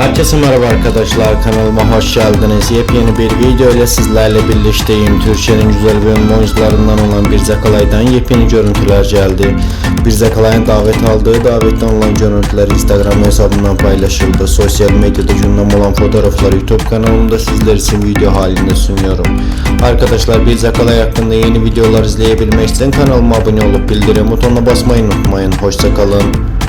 Herkese merhaba arkadaşlar kanalıma hoş geldiniz. Yepyeni bir video ile sizlerle birlikteyim. Türkiye'nin güzel bölüm oyuncularından olan bir Zakalay'dan yepyeni görüntüler geldi. Bir Zakalay'ın davet aldığı davetten olan görüntüler Instagram hesabından paylaşıldı. Sosyal medyada gündem olan fotoğrafları YouTube kanalımda sizler için video halinde sunuyorum. Arkadaşlar bir Zakalay hakkında yeni videolar izleyebilmek için kanalıma abone olup bildirim butonuna basmayı unutmayın. Hoşçakalın.